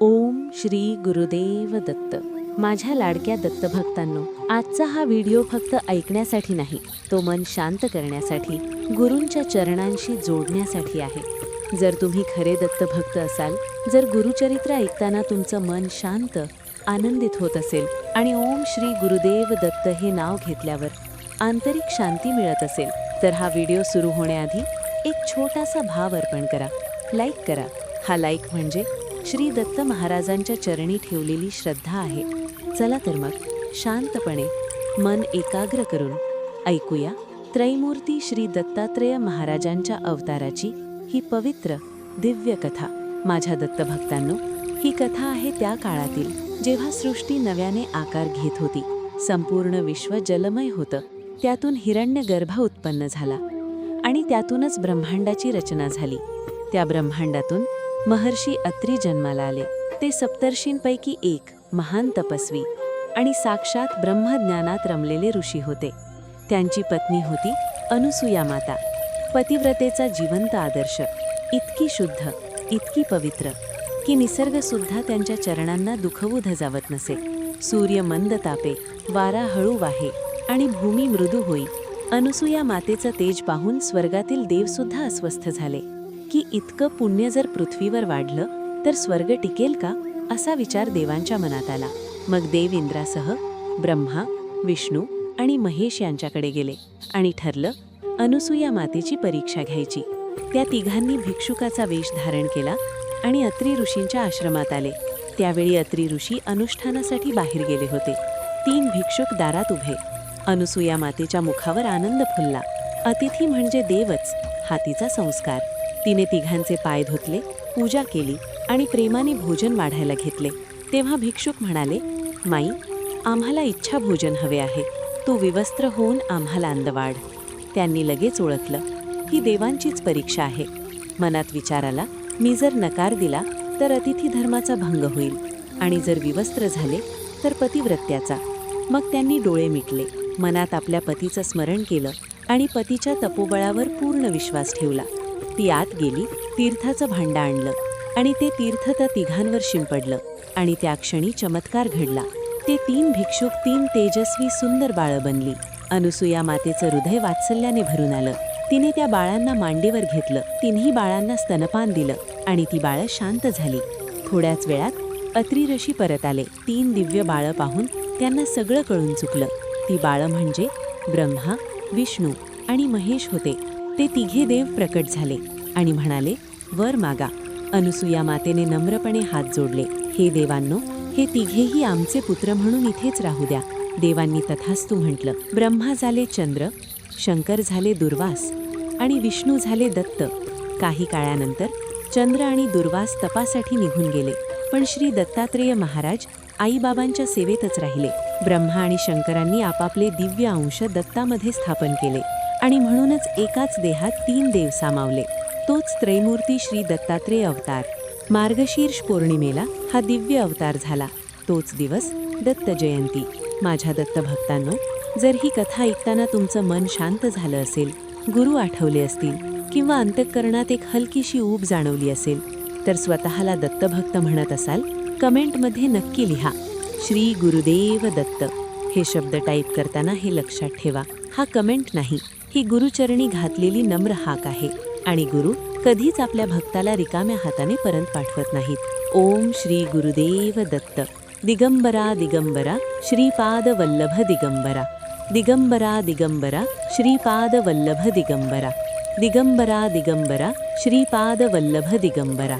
ओम श्री गुरुदेव दत्त. माझ्या लाडक्या दत्तभक्तांनो आजचा हा व्हिडिओ फक्त ऐकण्यासाठी नाही तो मन शांत करण्यासाठी गुरूंच्या चरणांशी जोडण्यासाठी आहे. जर तुम्ही खरे दत्तभक्त असाल जर गुरुचरित्र ऐकताना तुमचं मन शांत आनंदित होत असेल आणि ओम श्री गुरुदेव दत्त हे नाव घेतल्यावर आंतरिक शांती मिळत असेल तर हा व्हिडिओ सुरू होण्याआधी एक छोटासा भाव अर्पण करा. लाईक करा. हा लाईक म्हणजे श्री दत्त महाराजांच्या चरणी ठेवलेली श्रद्धा आहे. चला तर मग शांतपणे मन एकाग्र करून ऐकूया त्रैमूर्ती श्री दत्तात्रेय महाराजांच्या अवताराची ही पवित्र दिव्य कथा. माझ्या दत्तभक्तांनो ही कथा आहे त्या काळातील जेव्हा सृष्टी नव्याने आकार घेत होती. संपूर्ण विश्व जलमय होतं. त्यातून हिरण्यगर्भ उत्पन्न झाला आणि त्यातूनच ब्रह्मांडाची रचना झाली. त्या ब्रह्मांडातून महर्षी अत्री जन्माला आले. ते सप्तर्षींपैकी एक महान तपस्वी आणि साक्षात ब्रह्मज्ञानात रमलेले ऋषी होते. त्यांची पत्नी होती अनुसूया माता. पतिव्रतेचा जिवंत आदर्श इतकी शुद्ध इतकी पवित्र की निसर्गसुद्धा त्यांच्या चरणांना दुखवू धजावत नसे. सूर्य मंद तापे वारा हळू वाहे आणि भूमी मृदू होई. अनुसूया मातेचं तेज पाहून स्वर्गातील देवसुद्धा अस्वस्थ झाले. की इतकं पुण्य जर पृथ्वीवर वाढलं तर स्वर्ग टिकेल का? असा विचार देवांच्या मनात आला. मग देव इंद्रासह ब्रह्मा विष्णू आणि महेश यांच्याकडे गेले आणि ठरलं अनुसूया मातेची परीक्षा घ्यायची. त्या तिघांनी भिक्षुकाचा वेश धारण केला आणि अत्री ऋषींच्या आश्रमात आले. त्यावेळी अत्री ऋषी अनुष्ठानासाठी बाहेर गेले होते. तीन भिक्षुक दारात उभे. अनुसूया मातेच्या मुखावर आनंद फुलला. अतिथी म्हणजे देवच हातीचा संस्कार. तिने तिघांचे पाय धुतले पूजा केली आणि प्रेमाने भोजन वाढायला घेतले. तेव्हा भिक्षुक म्हणाले माई आम्हाला इच्छा भोजन हवे आहे. तू विवस्त्र होऊन आम्हाला अंदवाढ. त्यांनी लगेच ओळखलं. ही देवांचीच परीक्षा आहे. मनात विचाराला मी जर नकार दिला तर अतिथी धर्माचा भंग होईल. आणि जर विवस्त्र झाले तर पतिव्रत्याचा. मग त्यांनी डोळे मिटले. मनात आपल्या पतीचं स्मरण केलं आणि पतीच्या तपोबळावर पूर्ण विश्वास ठेवला. ती आत गेली तीर्थाचं भांडं आणलं आणि ते तीर्थ त्या तिघांवर शिंपडलं आणि त्या क्षणी चमत्कार घडला. ते तीन भिक्षुक तीन तेजस्वी सुंदर बाळं बनली. अनुसूया मातेचं हृदय वात्सल्याने भरून आलं. तिने त्या बाळांना मांडीवर घेतलं. तिन्ही बाळांना स्तनपान दिलं आणि ती बाळं शांत झाली. थोड्याच वेळात अत्री ऋषी परत आले. तीन दिव्य बाळं पाहून त्यांना सगळं कळून चुकलं. ती बाळं म्हणजे ब्रह्मा विष्णू आणि महेश होते. ते तिघे देव प्रकट झाले आणि म्हणाले वर मागा. अनुसूया मातेने नम्रपणे हात जोडले हे देवांनो हे तिघेही आमचे पुत्र म्हणून इथेच राहू द्या. देवांनी तथास्तू म्हटलं ब्रह्मा झाले चंद्र शंकर झाले दुर्वास आणि विष्णू झाले दत्त. काही काळानंतर चंद्र आणि दुर्वास तपासाठी निघून गेले पण श्री दत्तात्रेय महाराज आईबाबांच्या सेवेतच राहिले. ब्रह्मा आणि शंकरांनी आपापले दिव्य अंश दत्तामध्ये स्थापन केले. आणि म्हणूनच एकाच देहात तीन देव सामावले. तोच त्रैमूर्ती श्री दत्तात्रेय अवतार. मार्गशीर्ष पौर्णिमेला हा दिव्य अवतार झाला. तोच दिवस दत्त जयंती. माझ्या दत्तभक्तांनो जर ही कथा ऐकताना तुमचं मन शांत झालं असेल गुरु आठवले असतील किंवा अंतःकरणात एक हलकीशी ऊब जाणवली असेल तर स्वतःला दत्तभक्त म्हणत असाल कमेंटमध्ये नक्की लिहा. श्री गुरुदेव दत्त. हे शब्द टाईप करताना हे लक्षात ठेवा. हा कमेंट नाही. ही गुरुचरणी घातलेली नम्र हाक आहे आणि गुरु कधीच आपल्या भक्ताला रिकाम्या हाताने परत पाठवत नाहीत. ओम श्री गुरुदेव दत्त. दिगंबरा दिगंबरा श्रीपाद वल्लभ दिगंबरा. दिगंबरा दिगंबरा श्रीपाद वल्लभ दिगंबरा. दिगंबरा दिगंबरा श्रीपाद वल्लभ दिगंबरा.